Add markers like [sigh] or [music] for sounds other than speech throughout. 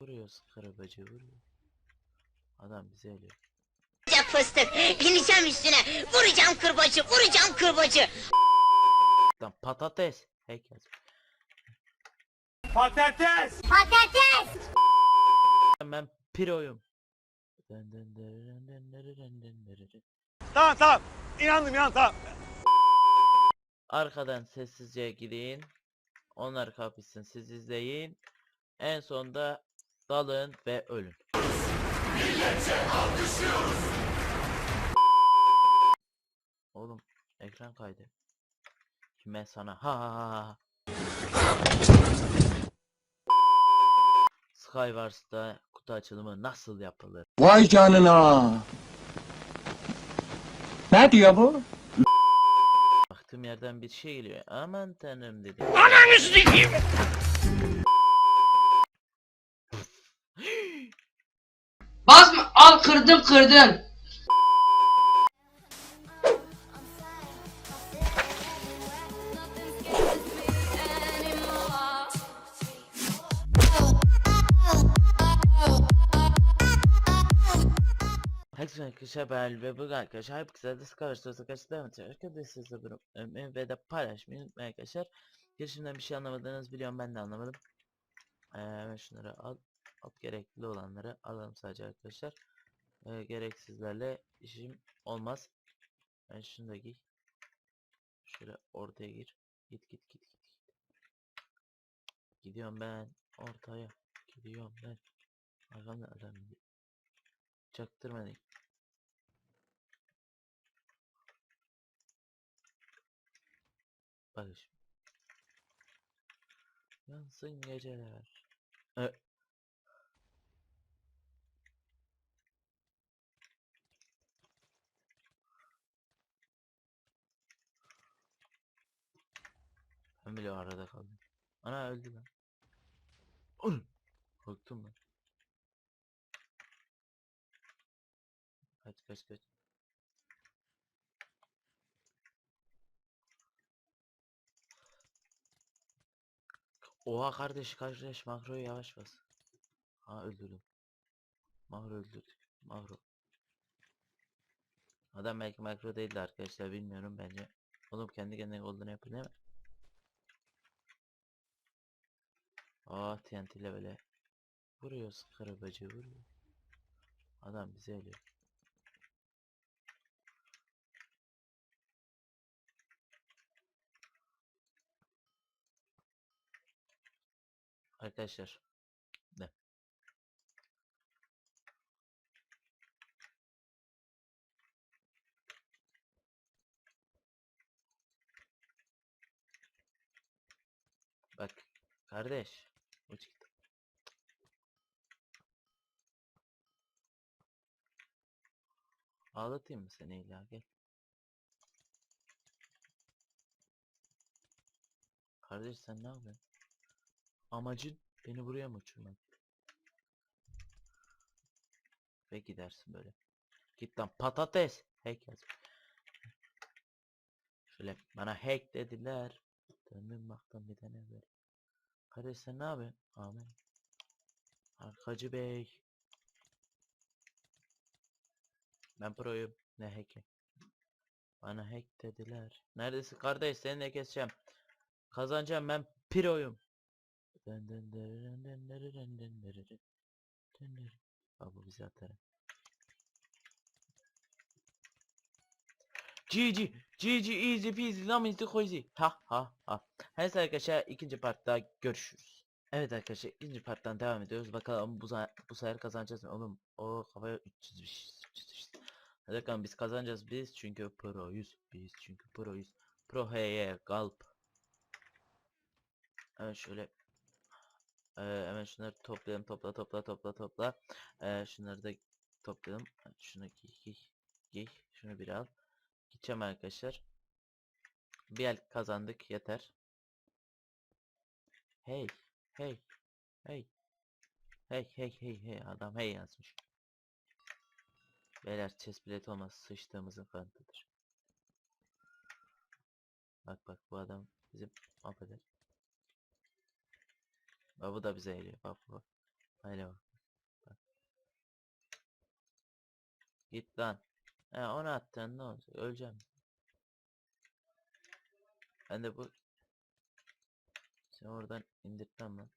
Vuruyoruz kırabacı vuruyor. Adam bize eliyor. Ya fıstık. Bineceğim üstüne. Vuracağım kırbacı. Vuracağım kırbacı. Lan patates. Heykel. Patates! Patates. Ben piroyum. Tamam tamam. İnandım inandım tamam. Arkadan sessizce gidin. Onlar kapışsın siz izleyin. En sonda dalın ve ölün. Oğlum ekran kaydı. Kime sana ha ha ha ha. Skywars'ta kutu açılımı nasıl yapılır? Vay canına. Ne diyor bu? Baktığım yerden bir şey geliyor. Aman tanrım dedi. Basma al kırdım kırdım. Herkese arkadaşlar ben ve bugün arkadaşlar hep güzel Discovery'da arkadaşlar devam ediyor. Arkadaşlar sizle bunu ve de paylaşmayı unutmayın arkadaşlar. Girişimden bir şey anlamadığınız biliyorum ben de anlamadım. Ee, hemen şunları al. Al gerekli olanları alalım sadece arkadaşlar. Ee, gereksizlerle işim olmaz. Ben şunu da giy. Şöyle ortaya gir. Git git git git. git. Gidiyorum ben ortaya. Gidiyorum ben. Arkamda adam gidiyor. Çaktırmayın. Barış. Yansın geceler. E Ben bile arada kaldım. Ana öldü lan. Oğlum. Korktum ben. Kaç kaç kaç. Oha kardeş kardeş makroyu yavaş bas. Ha öldürdüm. Makro öldürdük. Makro. Adam belki makro değildi arkadaşlar bilmiyorum bence. Oğlum kendi kendine olduğunu yapıyor değil mi? Ah TNT ile böyle. Vuruyoruz karabacı vuruyor. Adam bize eliyor. Arkadaşlar. Ne? Bak kardeş. Git. Ağlatayım mı seni illa gel. Kardeş sen ne yapıyorsun? Amacın beni buraya mı uçurmak? Ve gidersin böyle. Git lan patates. Hack yaz. Şöyle bana hack dediler. Döndüm baktım bir tane böyle. Kardeş sen ne yapıyorsun? Amin. Arkacı bey. Ben proyum. Ne hack'i? Bana hack dediler. Neredesin kardeş? Seni de keseceğim. Kazanacağım ben dırırın dın dırırın dın dırırın. Dın dırırın. Bak bu bizi atar. GG GG easy peasy lemon easy Ha ha ha. Neyse arkadaşlar ikinci partta görüşürüz. Evet arkadaşlar ikinci parttan devam ediyoruz. Bakalım bu, bu sefer kazanacağız mı? Oğlum o kafaya 300 bir şey. 300 bir şey. Hadi bakalım biz kazanacağız biz çünkü proyuz. Biz çünkü proyuz. Pro heye galp. Evet şöyle ee, hemen şunları toplayalım topla topla topla topla ee, şunları da toplayalım şunu giy giy giy şunu bir al gideceğim arkadaşlar bir el kazandık yeter hey hey hey hey hey hey hey adam hey yazmış beyler chest bilet olmaz sıçtığımızın kanıtıdır bak bak bu adam bizim affeder bu da bize geliyor. Bak bak. Haydi bak. bak. Git lan. He onu attın ne olacak? Öleceğim. Ben de bu seni oradan indirtmem lan.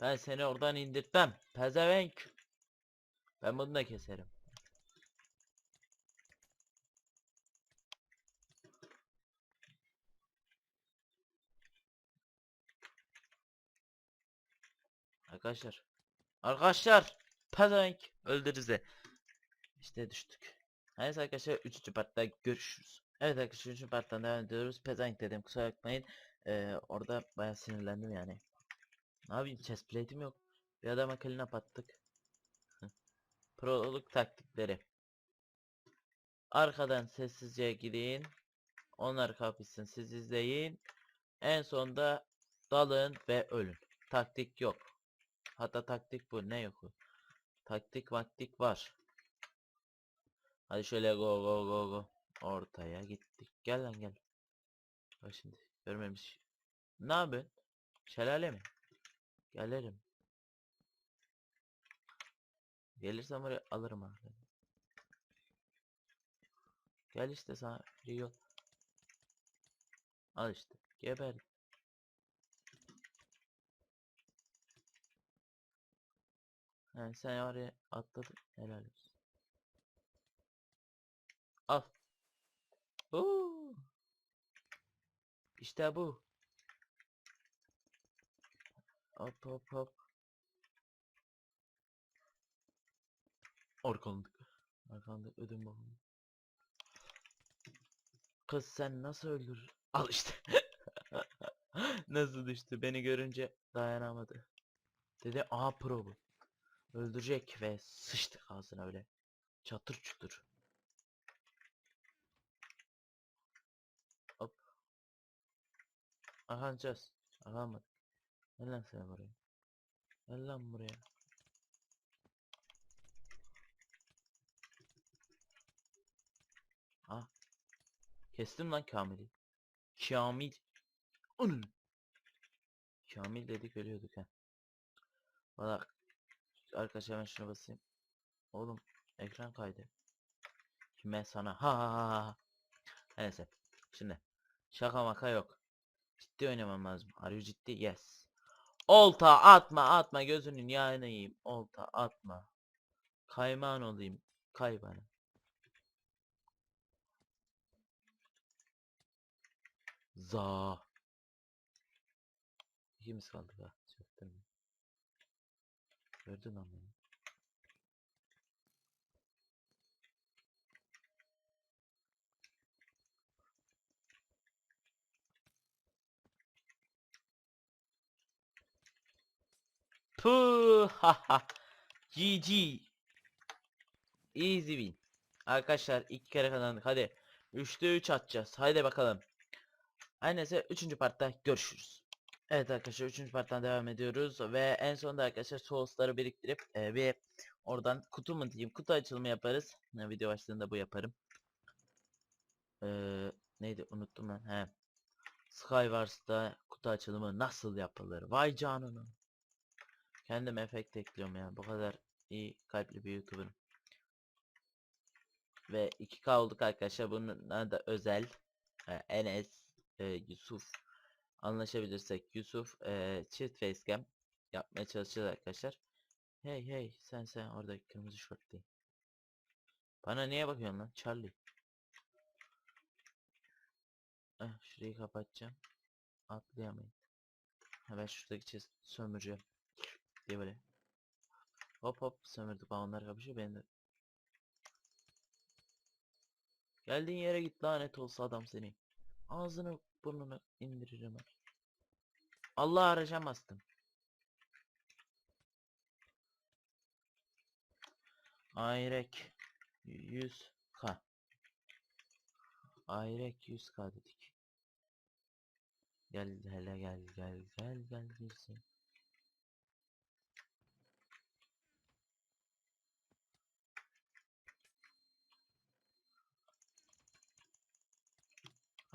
Ben seni oradan indirtmem. Pezevenk. Ben bunu da keserim. Arkadaşlar. Arkadaşlar. Pezevenk. Öldürüze. İşte düştük. Neyse arkadaşlar 3. partta görüşürüz. Evet arkadaşlar 3. parttan devam ediyoruz. Pezevenk dedim kusura bakmayın. Ee, orada bayağı sinirlendim yani. Ne yapayım chest plate'im yok. Bir adama kline pattık. Proluk taktikleri. Arkadan sessizce gidin. Onlar kapışsın siz izleyin. En sonda dalın ve ölün. Taktik yok. Hatta taktik bu ne yok. Taktik vaktik var. Hadi şöyle go go go go. Ortaya gittik. Gel lan gel. Bak şimdi görmemiş. Ne yapıyorsun? Şelale mi? Gelirim. Gelirsem oraya alırım ha. Gel işte sana yol. Al işte. Geber. He, sen oraya atladın. Helal olsun. Al. Oo. İşte bu. Hop hop hop. Arkandık. Arkandık ödüm bakalım. Kız sen nasıl öldür? Al işte. [laughs] nasıl düştü? Beni görünce dayanamadı. Dedi aha pro bu. Öldürecek ve sıçtık ağzına öyle. Çatır çutur. Arkanacağız. Arkanmadık. Gel lan sen buraya. Gel lan buraya. Ah. Kestim lan Kamil'i. Kamil. Onun. Kamil dedik ölüyorduk ha. Valla arkadaşlar ben şuna basayım. Oğlum ekran kaydı. Kime sana ha ha ha ha. Neyse. Şimdi şaka maka yok. Ciddi oynamam lazım. Are you ciddi? Yes. Olta atma atma gözünün yağını yiyeyim. Olta atma. Kayman olayım. Kay bana. Za. İkimiz kaldık ha. Çaktırma. Gördün lan beni. Puh ha ha. GG. Easy win. Arkadaşlar iki kere kazandık. Hadi. 3'te 3 atacağız. Haydi bakalım. Her neyse 3. partta görüşürüz. Evet arkadaşlar 3. parttan devam ediyoruz ve en sonunda arkadaşlar soğusları biriktirip e, bir oradan kutu mu diyeyim kutu açılımı yaparız. E, video başlığında bu yaparım. Ee, neydi unuttum ben. He. Skywars'ta kutu açılımı nasıl yapılır? Vay canına. Kendim efekt ekliyorum ya. Bu kadar iyi kalpli bir YouTuber'ım. Ve 2K olduk arkadaşlar. Bununla da özel. e, Enes, e, Yusuf anlaşabilirsek Yusuf e, çift facecam yapmaya çalışacağız arkadaşlar. Hey hey sen sen oradaki kırmızı şortlu. Bana niye bakıyorsun lan Charlie? Eh, şurayı kapatacağım. Atlayamayın. Ha, ben şuradaki sömüreceğim. Diye böyle. Hop hop sömürdük. Aa, onlar kapışıyor benim de. Geldiğin yere git lanet olsa adam seni. Ağzını burnunu indiririm ben. Allah arayacağım bastım. Ayrek 100k. Ayrek 100k dedik. Gel hele gel gel gel gel girsin.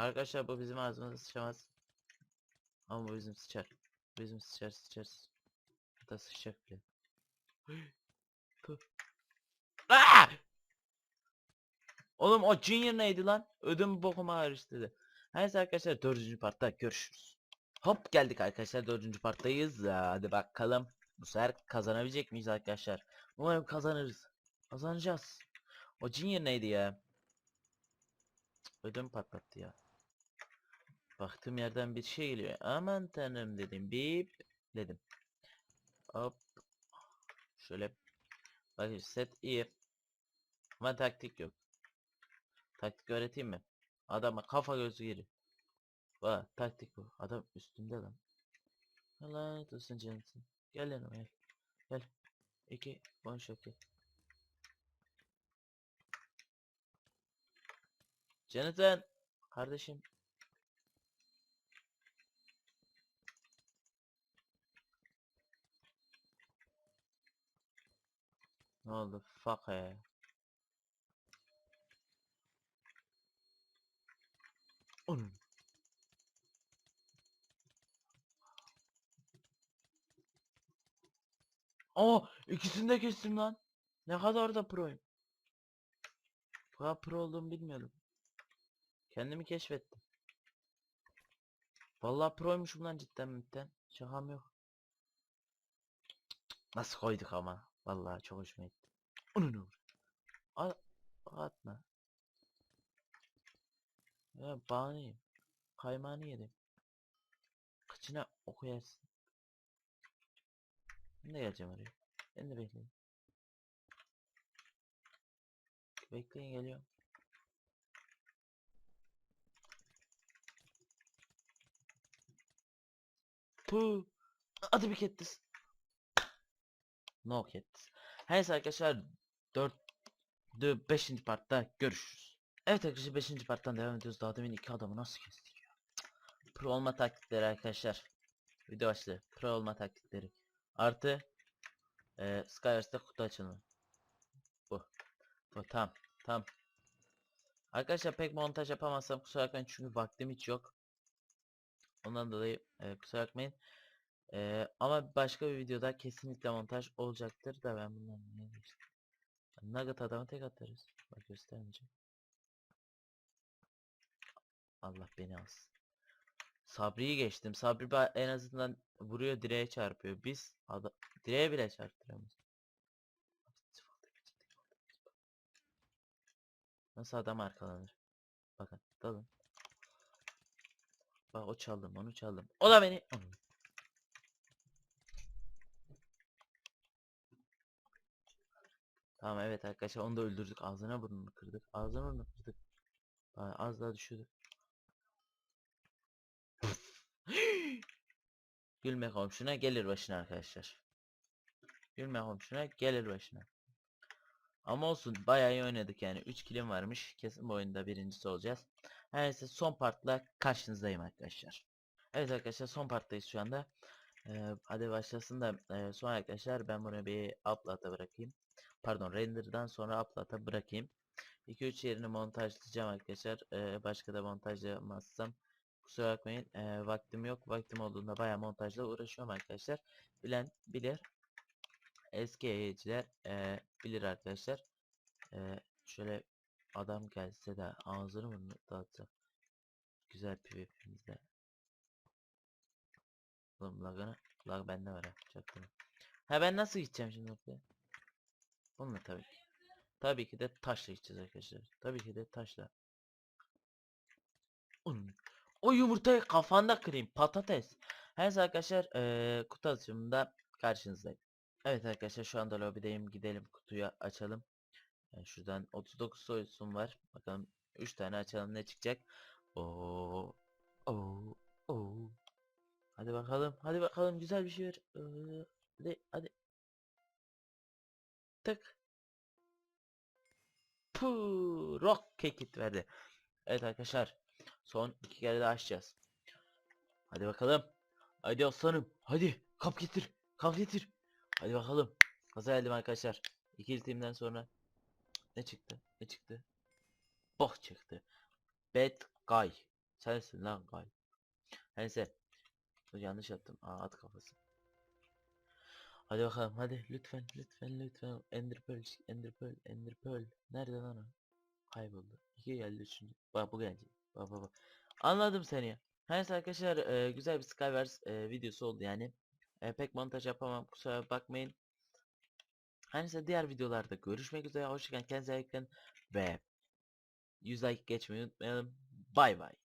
Arkadaşlar bu bizim ağzımıza sıçamaz. Ama bu bizim sıçar. Bizim sıçar sıçar. Hatta sıçacak bile. [gasps] Aa! Oğlum o Junior neydi lan? Ödüm bokuma karıştırdı. Neyse arkadaşlar dördüncü partta görüşürüz. Hop geldik arkadaşlar dördüncü parttayız. Hadi bakalım. Bu sefer kazanabilecek miyiz arkadaşlar? Umarım kazanırız. Kazanacağız. O Junior neydi ya? Ödüm patlattı ya. Baktığım yerden bir şey geliyor. Aman tanrım dedim. Bip dedim. Hop. Şöyle. Bakın set iyi. Ama taktik yok. Taktik öğreteyim mi? Adama kafa gözü giri. Bak taktik bu. Adam üstünde lan. Allah olsun Johnson. Gel lan gel. Gel. İki. One shot. Jonathan. Kardeşim. Ne oldu? Fuck he. Onun. Aa ikisini de kestim lan. Ne kadar da proyum. Bu kadar pro olduğumu bilmiyordum. Kendimi keşfettim. Vallahi proymuşum lan cidden midden. Şakam yok. Nasıl koyduk ama. Vallahi çok hoşuma gitti. Onu Al atma. Ya bağlayayım. Kaymağını yedim. Kıçına okuyarsın. De geleceğim oraya. Ben de bekleyin. Bekleyin geliyorum. Puh. Hadi bir kettis. No kettis. Her neyse arkadaşlar 4 5. partta görüşürüz. Evet arkadaşlar 5. parttan devam ediyoruz. Daha demin iki adamı nasıl kestik ya. Pro olma taktikleri arkadaşlar. Video başlığı. Pro olma taktikleri. Artı e, Skywars'ta kutu açılımı. Bu. Bu tam. Tam. Arkadaşlar pek montaj yapamazsam kusura bakmayın çünkü vaktim hiç yok. Ondan dolayı e, kusura bakmayın. E, ama başka bir videoda kesinlikle montaj olacaktır da ben bundan ne. Nugget adamı tek atarız. Bak göstermeyeceğim. Allah beni alsın. Sabri'yi geçtim. Sabri en azından vuruyor direğe çarpıyor. Biz adam direğe bile çarptıramıyoruz. Nasıl adam arkalanır? Bakın dalın. Bak o çaldım onu çaldım. O da beni. Tamam evet arkadaşlar onu da öldürdük. Ağzına burnunu kırdık. Ağzına burnunu kırdık. Az daha düşürdük. [gasps] Gülme komşuna gelir başına arkadaşlar. Gülme komşuna gelir başına. Ama olsun bayağı iyi oynadık yani. 3 kilim varmış. Kesin bu oyunda birincisi olacağız. Her neyse son partla karşınızdayım arkadaşlar. Evet arkadaşlar son parttayız şu anda. Ee, hadi başlasın da e, sonra arkadaşlar ben bunu bir upload'a bırakayım. Pardon render'dan sonra upload'a bırakayım. 2-3 yerini montajlayacağım arkadaşlar. Ee, başka da montajlamazsam kusura bakmayın. Ee, vaktim yok. Vaktim olduğunda bayağı montajla uğraşıyorum arkadaşlar. Bilen bilir. Eski yayıncılar e, bilir arkadaşlar. E, şöyle adam gelse de ağzını burnunu dağıtacak. Güzel PvP'mizde. Oğlum lagını, lag bende var ha. Ben nasıl gideceğim şimdi oraya? Onunla tabii ki. Tabii ki de taşla gideceğiz arkadaşlar. Tabii ki de taşla. O yumurtayı kafanda kırayım patates. Her arkadaşlar eee kutu açımında karşınızdayım. Evet arkadaşlar şu anda lobideyim. Gidelim kutuyu açalım. Yani şuradan 39 soyusun var. Bakalım 3 tane açalım ne çıkacak. Oo. Oo. Oo. Hadi bakalım. Hadi bakalım güzel bir şey ver. Ee, Hadi hadi. Tık. Puh, rock kekit verdi. Evet arkadaşlar. Son iki kere daha açacağız. Hadi bakalım. Hadi aslanım. Hadi. Kap getir. Kap getir. Hadi bakalım. Gaza geldim arkadaşlar. İkili timden sonra ne çıktı? Ne çıktı? Bok çıktı. Bad guy. Sensin lan guy. Neyse. Yanlış yaptım. Aa at kafası. Hadi bakalım hadi lütfen lütfen lütfen Ender Pearl Ender Pearl Ender Pearl nerede lan o? Kayboldu. İki geldi üçüncü. Bak bu gelecek. Bak bak bak. Anladım seni ya. Her neyse arkadaşlar e, güzel bir Skywars e, videosu oldu yani. E, pek montaj yapamam kusura bakmayın. Her neyse diğer videolarda görüşmek üzere. Hoşçakalın. Kendinize iyi bakın. Ve 100 like geçmeyi unutmayalım. Bay bay.